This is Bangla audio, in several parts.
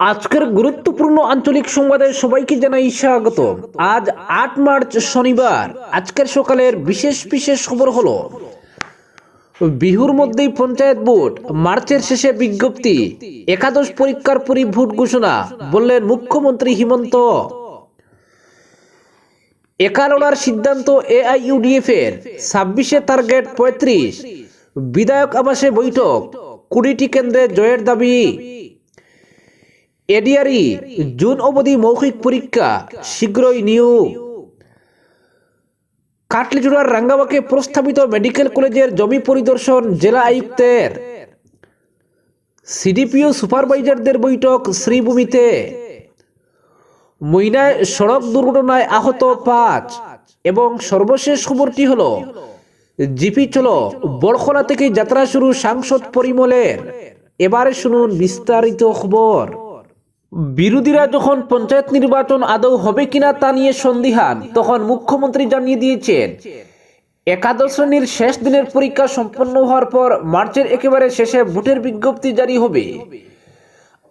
আজকের গুরুত্বপূর্ণ আঞ্চলিক সংবাদে সবাইকে জানাই স্বাগত। আজ আট মার্চ শনিবার। আজকের সকালের বিশেষ বিশেষ খবর হলো, বিহুর মধ্যেই পঞ্চায়েত ভোট, মার্চের শেষে বিজ্ঞপ্তি, একাদশ পরীক্ষার পরই ভোট ঘোষণা, বললেন মুখ্যমন্ত্রী হিমন্ত। একালোড়ার সিদ্ধান্ত এআইইউডিএফ এর ছাব্বিশে টার্গেট পঁয়ত্রিশ, বিধায়ক আবাসে বৈঠক, কুড়িটি কেন্দ্রে জয়ের দাবি। এডিআরই জুন অবধি মৌখিক পরীক্ষা, শীঘ্রই নিউ কাটলিচুড়ার রাঙ্গাবাকে প্রস্তাবিত মেডিকেল কলেজের জমি পরিদর্শন জেলা আয়ুক্তের। সিডিপিও সুপারভাইজারদের বৈঠক শ্রীভূমিতে। মইনায় সড়ক দুর্ঘটনায় আহত পাঁচ এবং সর্বশেষ খবরটি হল, জিপি চলো, বড়খলা থেকে যাত্রা শুরু সাংসদ পরিমলের। এবারে শুনুন বিস্তারিত খবর। বিরোধীরা যখন পঞ্চায়েত নির্বাচন আদৌ হবে কিনা তা নিয়ে সন্দিহান, তখন মুখ্যমন্ত্রী জানিয়ে দিয়েছেন, একাদশ শ্রেণির শেষ দিনের পরীক্ষা সম্পন্ন হওয়ার পর মার্চের একেবারে শেষে ভোটের বিজ্ঞপ্তি জারি হবে।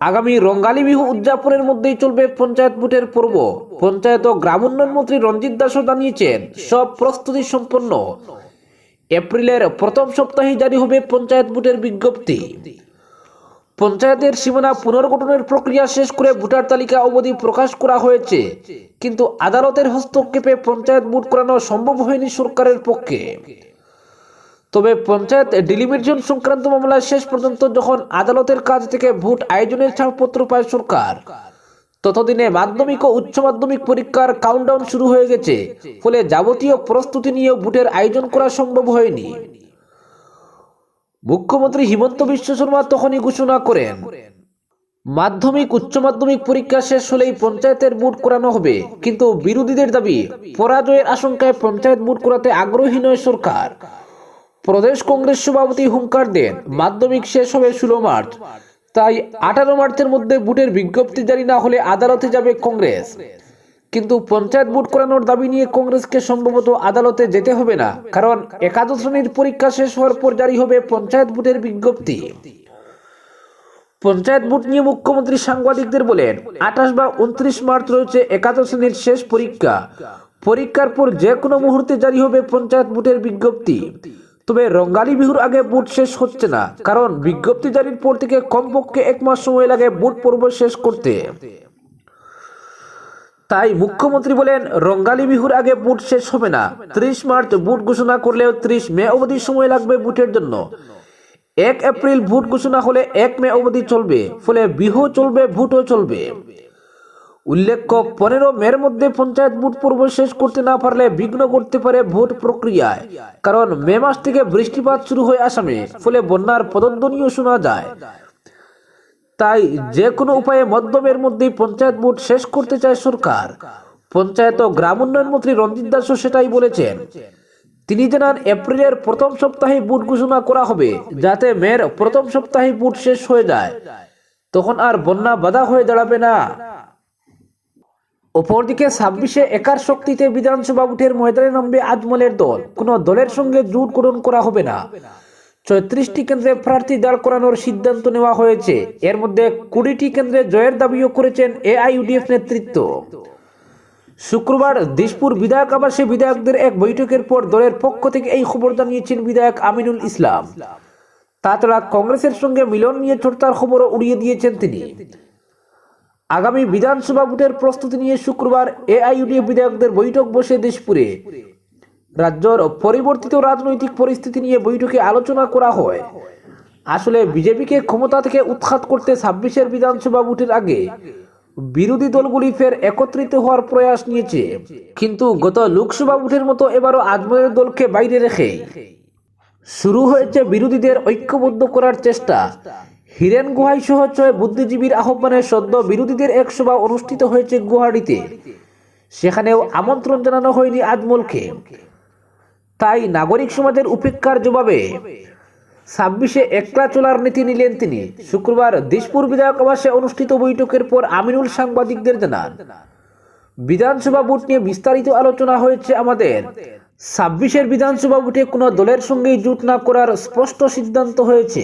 আগামী রঙ্গালী বিহু উদযাপনের মধ্যেই চলবে পঞ্চায়েত ভোটের পর্ব। পঞ্চায়েত ও গ্রাম উন্নয়ন মন্ত্রী রঞ্জিত দাসও জানিয়েছেন, সব প্রস্তুতি সম্পন্ন। এপ্রিলের প্রথম সপ্তাহে জারি হবে পঞ্চায়েত ভোটের বিজ্ঞপ্তি। পঞ্চায়েতের সীমানা পুনর্গঠনের প্রক্রিয়া শেষ করে ভোটার তালিকা অবধি প্রকাশ করা হয়েছে। কিন্তু আদালতের হস্তক্ষেপে পঞ্চায়েত ভোট করানো সম্ভব হয়নি সরকারের পক্ষে। তবে পঞ্চায়েত ডিলিমিটেশন সংক্রান্ত মামলায় শেষ পর্যন্ত যখন আদালতের কাছ থেকে ভোট আয়োজনের ছাড়পত্র পায় সরকার, ততদিনে মাধ্যমিক ও উচ্চ মাধ্যমিক পরীক্ষার কাউন্টডাউন শুরু হয়ে গেছে। ফলে যাবতীয় প্রস্তুতি নিয়ে ভোটের আয়োজন করা সম্ভব হয়নি। মুখ্যমন্ত্রী হিমন্ত বিশ্ব শর্মা তখনই ঘোষণা করেন, মাধ্যমিক, উচ্চ মাধ্যমিক পরীক্ষা শেষ হলেই পঞ্চায়েতের ভোট করানো হবে। কিন্তু বিরোধীদের দাবি, পরাজয়ের আশঙ্কায় পঞ্চায়েত ভোট করাতে আগ্রহী নয় সরকার। প্রদেশ কংগ্রেস সভাপতি হুঙ্কার দেন, মাধ্যমিক শেষ হবে ষোলো মার্চ। তাই আঠারো মার্চের মধ্যে ভোটের বিজ্ঞপ্তি জারি না হলে আদালতে যাবে কংগ্রেস। কিন্তু পঞ্চায়েত ভোট করানোর দাবি নিয়ে কংগ্রেসকে সম্ভবত আদালতে যেতে হবে না, কারণ একাদশ শ্রেণির পরীক্ষা শেষ হওয়ার পর জারি হবে পঞ্চায়েত ভোটের বিজ্ঞপ্তি। পঞ্চায়েত ভোট নিয়ে মুখ্যমন্ত্রী সাংবাদিকদের বলেন, আঠাশ বা উনত্রিশ মার্চ রয়েছে একাদশ শ্রেণির শেষ পরীক্ষা। পরীক্ষার পর যে কোনো মুহূর্তে জারি হবে পঞ্চায়েত ভোটের বিজ্ঞপ্তি। তবে রঙ্গালী বিহুর আগে ভোট শেষ হচ্ছে না, কারণ বিজ্ঞপ্তি জারির পর থেকে কমপক্ষে এক মাস সময় লাগে ভোট পর্ব শেষ করতে। তাই মুখ্যমন্ত্রী বলেন, রঙ্গালী বিহুর আগে বুট শেষ হবে না। ত্রিশ মার্চ বুট ঘোষণা করলেও ত্রিশ মে অবধি সময় লাগবে বুটের জন্য। এক এপ্রিল ভোট ঘোষণা হলে এক মে অবধি চলবে, ফলে বিহু চলবে ভোটও চলবে। উল্লেখ্য, পনেরো মের মধ্যে পঞ্চায়েত ভোট পর্ব শেষ করতে না পারলে বিঘ্ন করতে পারে ভোট প্রক্রিয়ায়। কারণ মে মাস থেকে বৃষ্টিপাত শুরু হয় আসামে, ফলে বন্যার পদধ্বনিও শোনা যায়। তাই যে কোনো উপায়ে মধ্যমের মধ্যেই পঞ্চায়েত ভোট শেষ করতে চায় সরকার। পঞ্চায়েত ও গ্রাম উন্নয়ন মন্ত্রী রঞ্জিত দাসও সেটাই বলেছেন। তিনি জানান, এপ্রিলের প্রথম সপ্তাহে ভোট ঘোষণা করা হবে, যাতে মের প্রথম সপ্তাহে ভোট শেষ হয়ে যায়। তখন আর বন্যা বাধা হয়ে দাঁড়াবে না। অপরদিকে ছাব্বিশে একার শক্তিতে বিধানসভা ভোটের ময়দানে নামবে আজমলের দল। কোনো দলের সঙ্গে জোট গঠন করা হবে না। চৌত্রিশটি কেন্দ্রে প্রার্থী দাঁড় করানোর সিদ্ধান্ত নেওয়া হয়েছে। এর মধ্যে কুড়িটি কেন্দ্রে জয়ের দাবিও করেছেন এআইইউডিএফ নেতৃত্ব। শুক্রবার দিশপুর বিধায়ক আবাসে বিধায়কদের এক বৈঠকের পর দলের পক্ষ থেকে এই খবর জানিয়েছেন বিধায়ক আমিনুল ইসলাম। তাছাড়া কংগ্রেসের সঙ্গে মিলন নিয়ে চর্চার খবরও উড়িয়ে দিয়েছেন তিনি। আগামী বিধানসভা ভোটের প্রস্তুতি নিয়ে শুক্রবার এআইইউডিএফ বিধায়কদের বৈঠক বসে দিশপুরে রাজ্যর পরিবর্তিত রাজনৈতিক পরিস্থিতি নিয়ে বৈঠকে আলোচনা করা হয়। আসলে বিজেপিকে ক্ষমতা থেকে উৎখাত করতে ছাব্বিশের বিধানসভা ভোটের আগে বিরোধী দলগুলি ফের একত্রিত হওয়ার প্রয়াস নিয়েছে। কিন্তু গত লোকসভা ভোটের মতো এবারও আজমলের দলকে বাইরে রেখে শুরু হয়েছে বিরোধীদের ঐক্যবদ্ধ করার চেষ্টা। হিরেন গুহাই সহ ছয় বুদ্ধিজীবীর আহ্বানে সদ্য বিরোধীদের এক সভা অনুষ্ঠিত হয়েছে গুয়াহাটিতে। সেখানেও আমন্ত্রণ জানানো হয়নি আজমলকে। তাই নাগরিক সমাজের উপেক্ষার জবাবে ছাব্বিশে একলা চলার নীতি নিলেন তিনি। শুক্রবার দিশপুর বিধায়ক আবাসে অনুষ্ঠিত বৈঠকের পর আমিনুল সাংবাদিকদের জানান, বিধানসভা ভোট নিয়ে বিস্তারিত আলোচনা হয়েছে আমাদের। ছাব্বিশের বিধানসভা ভোটে কোনো দলের সঙ্গেই জোট না করার স্পষ্ট সিদ্ধান্ত হয়েছে।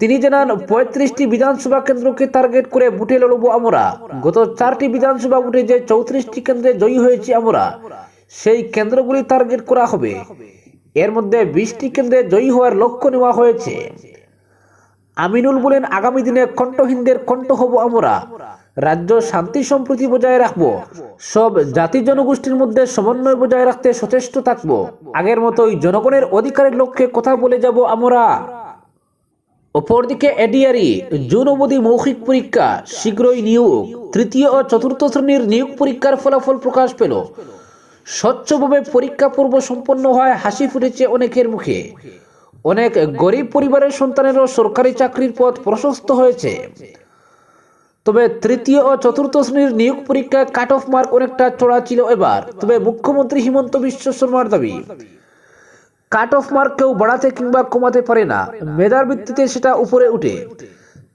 তিনি জানান, পঁয়ত্রিশটি বিধানসভা কেন্দ্রকে টার্গেট করে বুটে লড়ব আমরা। গত চারটি বিধানসভা বুটে যে চৌত্রিশটি কেন্দ্রে জয়ী হয়েছি আমরা। সেই কেন্দ্রগুলি টার্গেট করা হবে। এর মধ্যে বিশটি কেন্দ্রে জয়ী হওয়ার লক্ষ্য নেওয়া হয়েছে। আমিনুল বলেন, আগামী দিনে কণ্ঠহীনদের কণ্ঠ হব আমরা। রাজ্য শান্তি সম্প্রীতি বজায় রাখব। সব জাতি জনগোষ্ঠীর মধ্যে সমন্বয় বজায় রাখতে সচেষ্ট থাকব। আগের মতোই জনগণের অধিকারের লক্ষ্যে কথা বলে যাব আমরা। অপরদিকে এডিআরই জুন অবধি মৌখিক পরীক্ষা, শীঘ্রই নিয়োগ, তৃতীয় ও চতুর্থ শ্রেণির নিয়োগ পরীক্ষার ফলাফল প্রকাশ পেল। স্বচ্ছভাবে পরীক্ষা পূর্ব সম্পন্ন হয়, হাসি ফুটেছে অনেকের মুখে। অনেক গরিব পরিবারের সন্তানেরও সরকারি চাকরির পথ প্রশস্ত হয়েছে। তবে তৃতীয় ও চতুর্থ শ্রেণির নিয়োগ পরীক্ষায় কাট অফ মার্ক অনেকটা চড়া ছিল এবার। তবে মুখ্যমন্ত্রী হিমন্ত বিশ্ব শর্মার দাবি কাট অফ মার্ক কেউ বাড়াতে কিংবা কমাতে পারে না। মেধার ভিত্তিতে সেটা উপরে উঠে।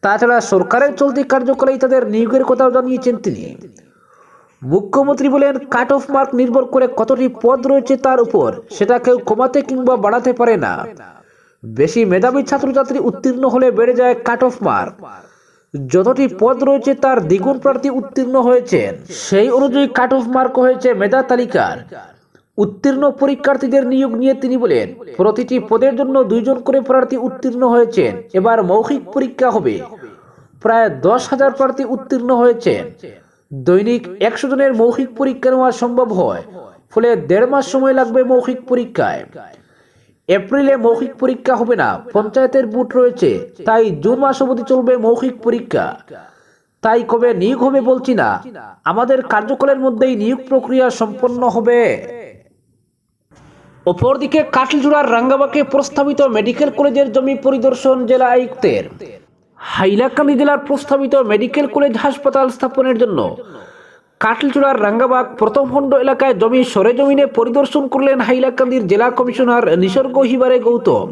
তাছাড়া সরকারের চলতি কার্যকলায় তাদের নিয়োগের কথাও জানিয়েছেন তিনি। মুখ্যমন্ত্রী বলেন কাট অফ মার্ক নির্ভর করে কতটি পদ রয়েছে তার উপর, সেটা কেউ কমাতে কিংবা বাড়াতে পারে না। বেশি মেধাবী ছাত্রছাত্রী উত্তীর্ণ হলে বেড়ে যায় কাট অফ মার্ক যতটি পদ রয়েছে তার দ্বিগুণ প্রার্থী উত্তীর্ণ হয়েছেন, সেই অনুযায়ী কাট অফ মার্ক হয়েছে মেধা তালিকার। উত্তীর্ণ পরীক্ষার্থীদের নিয়োগ নিয়ে তিনি বলেন, প্রতিটি পদের জন্য দুইজন করে প্রার্থী উত্তীর্ণ হয়েছেন, এবার মৌখিক পরীক্ষা হবে। প্রায় দশ হাজার প্রার্থী উত্তীর্ণ হয়েছেন। দৈনিক একশো জনের মৌখিক পরীক্ষা নেওয়া সম্ভব হয়, ফলে দেড় মাস সময় লাগবে মৌখিক পরীক্ষায়। এপ্রিলে মৌখিক পরীক্ষা হবে না, পঞ্চায়েতের বুট রয়েছে, তাই জুন মাস অবধি চলবে মৌখিক পরীক্ষা। তাই কবে নিয়োগ হবে বলছি না, আমাদের কার্যকালের মধ্যেই নিয়োগ প্রক্রিয়া সম্পন্ন হবে। অপরদিকে কাটলজোড়ার রাঙ্গাবাকে প্রস্তাবিত মেডিকেল কলেজের জমি পরিদর্শন জেলা আয়ুক্তের। হাইলাকান্দি জেলার প্রস্তাবিত মেডিকেল কলেজ হাসপাতাল স্থাপনের জন্য কাটলচূড়ার রাঙ্গাবাগ প্রথম খণ্ড এলাকায় জমি সরেজমিনে পরিদর্শন করলেন হাইলাকান্দির জেলা কমিশনার নিসর্গ হিবারে গৌতম।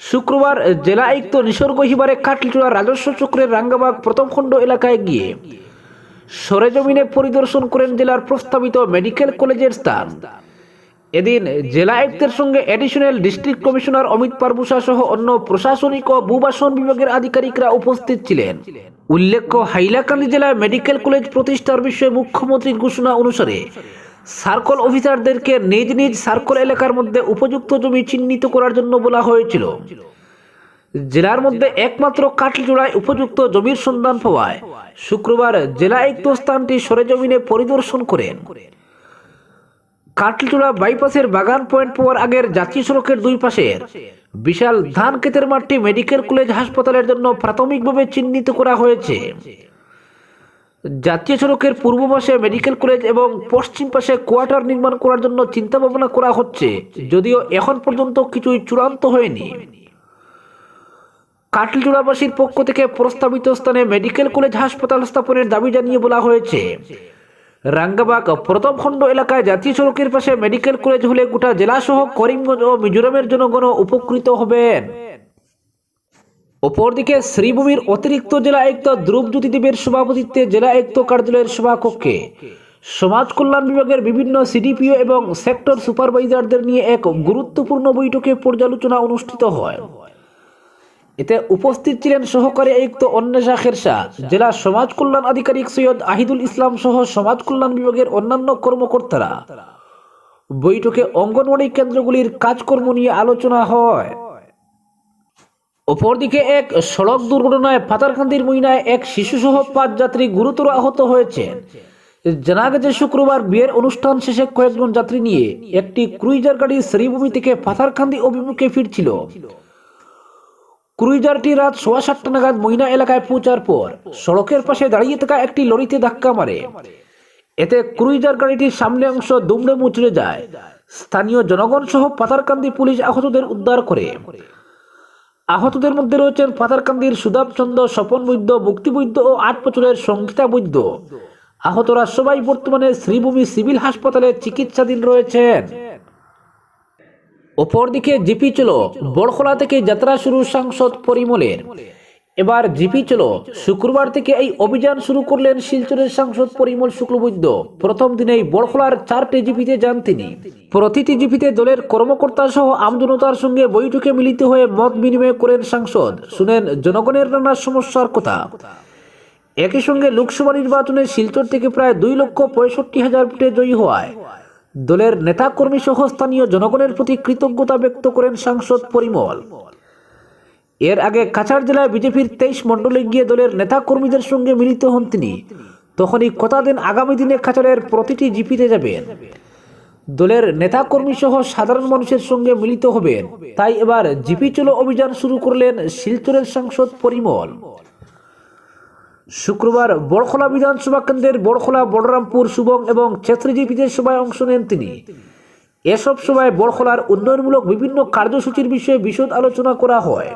শুক্রবার জেলা আয়ুক্ত নিসর্গ হিবারে কাটলচূড়া রাজস্ব চক্রের রাঙ্গাবাগ প্রথম খণ্ড এলাকায় গিয়ে সরেজমিনে পরিদর্শন করেন জেলার প্রস্তাবিত মেডিকেল কলেজের স্থান এদিন জেলা আয়ুক্তের সঙ্গে অ্যাডিশনাল ডিস্ট্রিক্ট কমিশনার অমিত পারভূষা সহ অন্য প্রশাসনিক ও ভূবাসন বিভাগের আধিকারিকরা উপস্থিত ছিলেন। উল্লেখ্য, হাইলাকান্দি জেলায় মেডিকেল কলেজ প্রতিষ্ঠার বিষয়ে মুখ্যমন্ত্রীর ঘোষণা অনুসারে সার্কল অফিসারদেরকে নিজ নিজ সার্কল এলাকার মধ্যে উপযুক্ত জমি চিহ্নিত করার জন্য বলা হয়েছিল। জেলার মধ্যে একমাত্র কাটলজোড়ায় উপযুক্ত জমির সন্ধান পাওয়ায় শুক্রবার জেলা আয়ুক্ত স্থানটি সরেজমিনে পরিদর্শন করেন। কাটলচূড়া বাইপাসের বাগান পয়েন্ট পাওয়ার আগের জাতীয় সড়কের দুই পাশের। বিশাল ধান ক্ষেতের মাঠটি মেডিকেল কলেজ হাসপাতালের জন্য প্রাথমিকভাবে চিহ্নিত করা হয়েছে। জাতীয় সড়কের পূর্ব পাশে মেডিকেল কলেজ এবং পশ্চিম পাশে কোয়ার্টার নির্মাণ করার জন্য চিন্তা ভাবনা করা হচ্ছে, যদিও এখন পর্যন্ত কিছুই চূড়ান্ত হয়নি। কাটলচূড়াবাসীর পক্ষ থেকে প্রস্তাবিত স্থানে মেডিকেল কলেজ হাসপাতাল স্থাপনের দাবি জানিয়ে বলা হয়েছে। রাঙ্গাবাগ, প্রথম খণ্ড এলাকায় জাতীয় সড়কের পাশে মেডিকেল কলেজ হলে গোটা জেলাসহ করিমগঞ্জ ও মিজোরামের জনগণ উপকৃত হবেন। অপরদিকে শ্রীভূমির অতিরিক্ত জেলা আয়ুক্ত ধ্রুবজ্যোতি দেবের সভাপতিত্বে জেলা আয়ুক্ত কার্যালয়ের সভাকক্ষে সমাজ কল্যাণ বিভাগের বিভিন্ন সিডিপিও এবং সেক্টর সুপারভাইজারদের নিয়ে এক গুরুত্বপূর্ণ বৈঠকে পর্যালোচনা অনুষ্ঠিত হয়। এতে উপস্থিত ছিলেন সহকারী আয়ুক্ত অন্বেষা খেরসা জেলা সমাজ কল্যাণ আধিকারিক সৈয়দ আহিদুল ইসলাম সহ সমাজ কল্যাণ বিভাগের অন্যান্য কর্মকর্তারা। বৈঠকে অঙ্গনওয়াড়ি কেন্দ্রগুলির কাজকর্ম নিয়ে আলোচনা হয়। অপরদিকে এক সড়ক দুর্ঘটনায় পাতারকান্দির মইনায় এক শিশুসহ পাঁচ যাত্রী গুরুতর আহত হয়েছেন। জানা গেছে, শুক্রবার বিয়ের অনুষ্ঠান শেষে কয়েকজন যাত্রী নিয়ে একটি ক্রুইজার গাড়ি শ্রীভূমি থেকে পাথারকান্দি অভিমুখে ফিরছিল। ক্রুইজারটি রাত সোয়া সাতটা নাগাদ মইনা এলাকায় পৌঁছার পর সড়কের পাশে দাঁড়িয়ে থাকা একটি লরিতে ধাক্কা মারে। এতে ক্রুইজার গাড়িটির সামনে অংশ দুমড়ে মুচড়ে যায়। স্থানীয় জনগণ সহ পাতারকান্দি পুলিশ আহতদের উদ্ধার করে। আহতদের মধ্যে রয়েছেন পাতারকান্দির সুদাব চন্দ্র, স্বপন বৈদ্য, মুক্তি বৈদ্য ও আট বছরের সঙ্গীতা বৈদ্য। আহতরা সবাই বর্তমানে শ্রীভূমি সিভিল হাসপাতালে চিকিৎসাধীন রয়েছেন। অপরদিকে জিপি চলো, বড়খোলা থেকে যাত্রা শুরু সাংসদ পরিমলের। এবার জিপি চলো, শুক্রবার থেকে এই অভিযান শুরু করলেন শিলচরের সাংসদ পরিমল শুক্লবৈদ্য। প্রথম দিনেই বড়খোলার চারটি জিপিতে যান তিনি। প্রতিটি জিপিতে দলের কর্মকর্তা সহ আমজনতার সঙ্গে বৈঠকে মিলিত হয়ে মত বিনিময় করেন সাংসদ। শুনেন, জনগণের নানা সমস্যার কথা। একই সঙ্গে লোকসভা নির্বাচনে শিলচর থেকে প্রায় দুই লক্ষ পঁয়ষট্টি হাজার ভোটে জয়ী হওয়ায় দলের নেতাকর্মী সহ স্থানীয় জনগণের প্রতি কৃতজ্ঞতা ব্যক্ত করেন সাংসদ পরিমল। এর আগে কাছাড় জেলায় বিজেপির তেইশ মণ্ডলে গিয়ে দলের নেতাকর্মীদের সঙ্গে মিলিত হন তিনি। তখনই কথা দেন আগামী দিনে কাছাড়ের প্রতিটি জিপিতে যাবেন। দলের নেতাকর্মী সহ সাধারণ মানুষের সঙ্গে মিলিত হবেন। তাই এবার জিপি চলো অভিযান শুরু করলেন শিলচরের সাংসদ পরিমল। শুক্রবার বড়খোলা বিধানসভা কেন্দ্রের বড়খোলা, বলরামপুর, সুবং এবং ছেত্রীজিপিতে সভায় অংশ নেন তিনি। এসব সভায় বড়খোলার উন্নয়নমূলক বিভিন্ন কার্যসূচির বিষয়ে বিশদ আলোচনা করা হয়।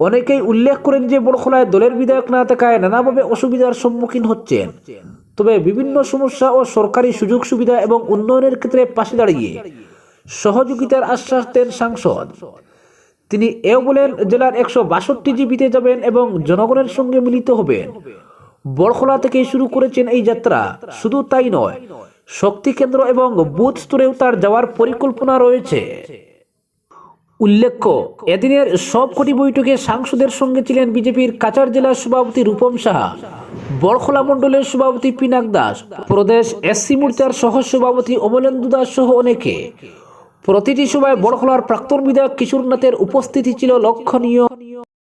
অনেকেই উল্লেখ করেন যে বড়খোলায় দলের বিধায়ক না থাকায় নানাভাবে অসুবিধার সম্মুখীন হচ্ছেন। তবে বিভিন্ন সমস্যা ও সরকারি সুযোগ সুবিধা এবং উন্নয়নের ক্ষেত্রে পাশে দাঁড়িয়ে সহযোগিতার আশ্বাস দেন সাংসদ। তিনি এও বলেন জেলার একশো বাষট্টি জিবিতে যাবেন এবং জনগণের সঙ্গে মিলিত হবেন। বড়খলা থেকে শুরু করেছেন এই যাত্রা। শুধু তাই নয়, শক্তি কেন্দ্র এবং বুথ স্তরেও তার যাওয়ার পরিকল্পনা রয়েছে। উল্লেখ্য, এদিনের সবকটি বৈঠকে সাংসদের সঙ্গে ছিলেন বিজেপির কাচার জেলার সভাপতি রূপম সাহা বড়খলা মণ্ডলের সভাপতি পিনাক দাস, প্রদেশ এসসি মোর্চার সহ সভাপতি অমলেন্দু দাস সহ অনেকে। প্রতিটি সময় বড়খলার প্রাক্তন বিধায়ক কিশোরনাথের উপস্থিতি ছিল লক্ষণীয়।